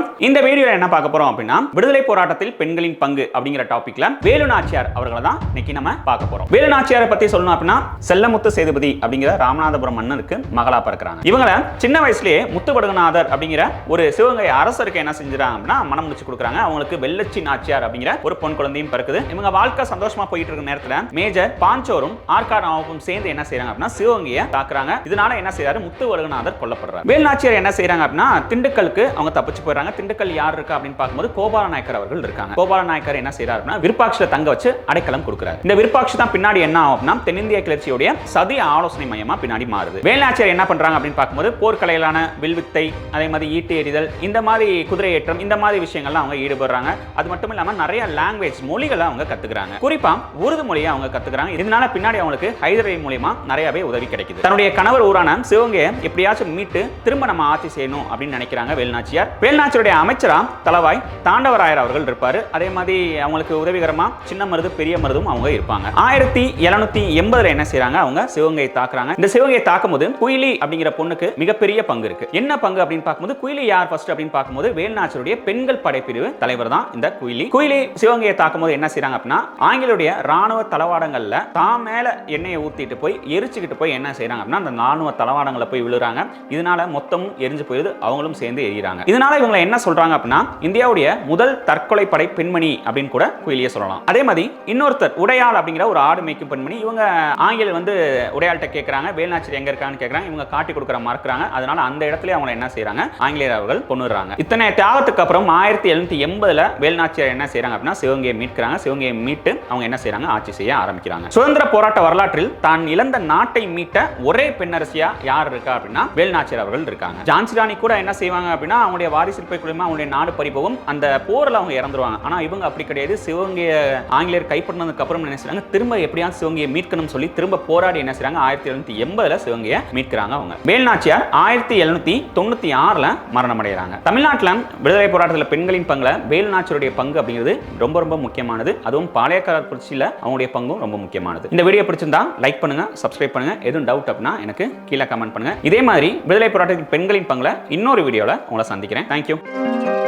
வணக்கம். இந்த வீடியோல என்ன பார்க்க போறோம் அப்படின்னா விடுதலை போராட்டத்தில் பெண்களின் பங்கு அப்படிங்கிற டாபிக்ல வேலு நாச்சியார் அவர்களை தான் இன்னைக்கு நம்ம பார்க்க போறோம். வேலு நாச்சியாரை பத்தி சொல்லணும் அப்படின்னா செல்லமுத்து சேதுபதி அப்படிங்கிற ராமநாதபுரம் மன்னருக்கு மகளா பிறக்கிறாங்க. இவங்கள சின்ன வயசுலயே முத்துவடுகநாதர் அப்படிங்கிற ஒரு சிவகங்கை அரசருக்கு என்ன செஞ்சுறாங்க அப்படின்னா மனம் முடிச்சு கொடுக்குறாங்க. அவங்களுக்கு வெள்ளச்சி நாச்சியார் அப்படிங்கிற ஒரு பொன் குழந்தையும் பிறக்குது. இவங்க வாழ்க்கை சந்தோஷமா போயிட்டு இருக்க நேரத்துல மேஜர் பாஞ்சோரும் ஆர்கார் ராவும் சேர்ந்து என்ன செய்யறாங்க அப்படின்னா சிவகங்கையை தாக்குறாங்க. இதனால என்ன செய்யறாரு முத்துவடுகநாதர் கொல்லப்படுறாரு. வேலுநாச்சியார் என்ன செய்யறாங்க அப்படின்னா திண்டுக்கலுக்கு அவங்க தப்பிச்சு போயிடுறாங்க. திண்டுக்கல் யார் இருக்கா அப்படின்னு பார்க்கும்போது கோபால நாயக்கர் அவர்கள் இருக்காங்க. கோபால நாயக்கர் என்ன செய்யறாரு அப்படின்னா விருப்பாட்சியில தங்க வச்சு அடைக்கலம் கொடுக்குறாரு. இந்த விருப்பாட்சி தான் பின்னாடி என்ன ஆகும் அப்படின்னா தென்னிந்திய கிளர்ச்சியுடைய சதி ஆலோசனை மையமா பின்னாடி மாறுது. வேலாச்சியர் என்ன பண்றாங்க அப்படின்னு பார்க்கும்போது போர்க்கலையிலான வில்வித்தை அதே மாதிரி ஈட்டு எறிதல் இந்த மாதிரி குதிரை ஏற்றம் இந்த மாதிரி விஷயங்கள்லாம் அவங்க ஈடுபடுறாங்க. அது மட்டும் இல்லாம நிறைய லாங்குவேஜ் மொழிகளை அவங்க கத்துக்கிறாங்க. குறிப்பா உருது மொழியை அவங்க கத்துக்கிறாங்க. இதனால பின்னாடி அவங்களுக்கு ஹைதரை மூலியமா நிறையவே உதவி கிடைக்குது. தன்னுடைய கணவர் ஊரான சிவகங்கையை எப்படியாச்சும் மீட்டு திரும்ப நம்ம ஆட்சி செய்யணும் அப்படின்னு நினைக்கிறாங்க வேலுநாச்சியார். வேலுநாச்சியருடைய அமைச்சராக தலவாய் தாண்டவராயர் அவர்கள் இருப்பார். அதே மாதிரி அவங்களுக்கு உதவிகரமா சின்ன மருது பெரிய மருதும் அவங்க இருப்பாங்க. ஆயிரத்தி எழுநூத்தி எண்பதுல என்ன செய்யறாங்க அவங்க சிவகங்கையை தாக்குறாங்க. இந்த சிவகங்கையை தாக்கும் போது குயிலி அப்படிங்கிற பொண்ணுக்கு மிகப்பெரிய பங்கு இருக்கு. என்ன பங்கு அப்படின்னு பார்க்கும்போது குயிலி யார் ஃபர்ஸ்ட் அப்படின்னு பார்க்கும்போது வேலுநாச்சருடைய பெண்கள் படைப்பிரிவு தலைவர் தான் இந்த குயிலி. குயிலி சிவகங்கையை தாக்கும் போது என்ன செய்றாங்க அப்படின்னா ஆங்கிலுடைய ராணுவ தளவாடங்கள்ல தான் மேல எண்ணெயை ஊத்திட்டு போய் எரிச்சுக்கிட்டு போய் என்ன செய்யறாங்க அப்படின்னா அந்த ராணுவ தளவாடங்களை போய் விழுறாங்க. இதனால மொத்தமும் எரிஞ்சு போயிடுது. அவங்களும் சேர்ந்து எரியிறாங்க. இதனால இவங்களை என்ன சொல்றாங்க அப்படின்னா இந்தியாவுடைய முதல் தற்கொலை படை பெண்மணி அப்படின்னு கூட குயிலியை சொல்லலாம். அதே மாதிரி இன்னொருத்தர் உடையாள் அப்படிங்கிற ஒரு ஆடு மேய்க்கும் பெண்மணி இவங்க ஆங்கில வந்து உடையாள்கிட்ட கேட்கறாங்க வேலுநாச்சியர் எங்க இருக்கான்னு கேட்கறாங்க இவங்க காட்டி கொடுக்குற மறக்கிறாங்க அதனால அந்த இடத்துல அவங்க என்ன செய்யறாங்க ஆங்கிலேயர் அவர்கள் கொண்டுறாங்க இத்தனை தியாகத்துக்கு அப்புறம் ஆயிரத்தி எழுநூத்தி எண்பதுல வேல்நாச்சியார் என்ன செய்யறாங்க அப்படின்னா சிவகங்கையை மீட்கிறாங்க. சிவகங்கையை மீட்டு அவங்க என்ன செய்யறாங்க ஆட்சி செய்ய ஆரம்பிக்கிறாங்க. சுதந்திர போராட்ட வரலாற்றில் தான் இழந்த நாட்டை மீட்ட ஒரே பெண்ணரசியா யார் இருக்கா அப்படின்னா வேலுநாச்சியார் அவர்கள் இருக்காங்க. ஜான்சி ராணி கூட என்ன செய்வாங்க அப்படின்னா அவங்களுடைய வாரிசு மூலியமாக அவங்களுடைய நாடு பறிபோகும் அந்த போரில் அவங்க இறந்துருவாங்க. ஆனால் இவங்க அப்படி கிடையாது. சிவகங்கையை ஆங்கிலேயர் கைப்பற்றினதுக்கு அப்புறம் என்ன செய்றாங்க? திரும்ப எப்படியாவது சிவகங்கையை மீட்கணும்னு சொல்லி திரும்ப போராடி என்ன செய்றாங்க? ஆயிரத்தி எழுநூத்தி எண்பதுல சிவகங்கையை மீட்கிறாங்க அவங்க. வேலுநாச்சியார் ஆயிரத்தி எழுநூத்தி தொண்ணூத்தி ஆறுல மரணம் அடைகிறாங்க தமிழ்நாட்டில் விடுதலை போராட்டத்தில் பெண்களின் பங்குல வேலுநாச்சியருடைய பங்கு அப்படிங்கிறது ரொம்ப ரொம்ப முக்கியமானது. அதுவும் பாளையக்காரர் புரட்சியில் அவங்களுடைய பங்கும் ரொம்ப முக்கியமானது. இந்த வீடியோ பிடிச்சிருந்தா லைக் பண்ணுங்க சப்ஸ்கிரைப் பண்ணுங்க. எதுவும் டவுட் அப்படின்னா எனக்கு கீழே கமெண்ட் பண்ணுங்க. இதே மாதிரி விடுதலை போராட்டத்தில் பெண்களின் பங்குல இன்னொரு வீடியோவில் உங்களை சந்திக்கிறேன். Thank you Thank you.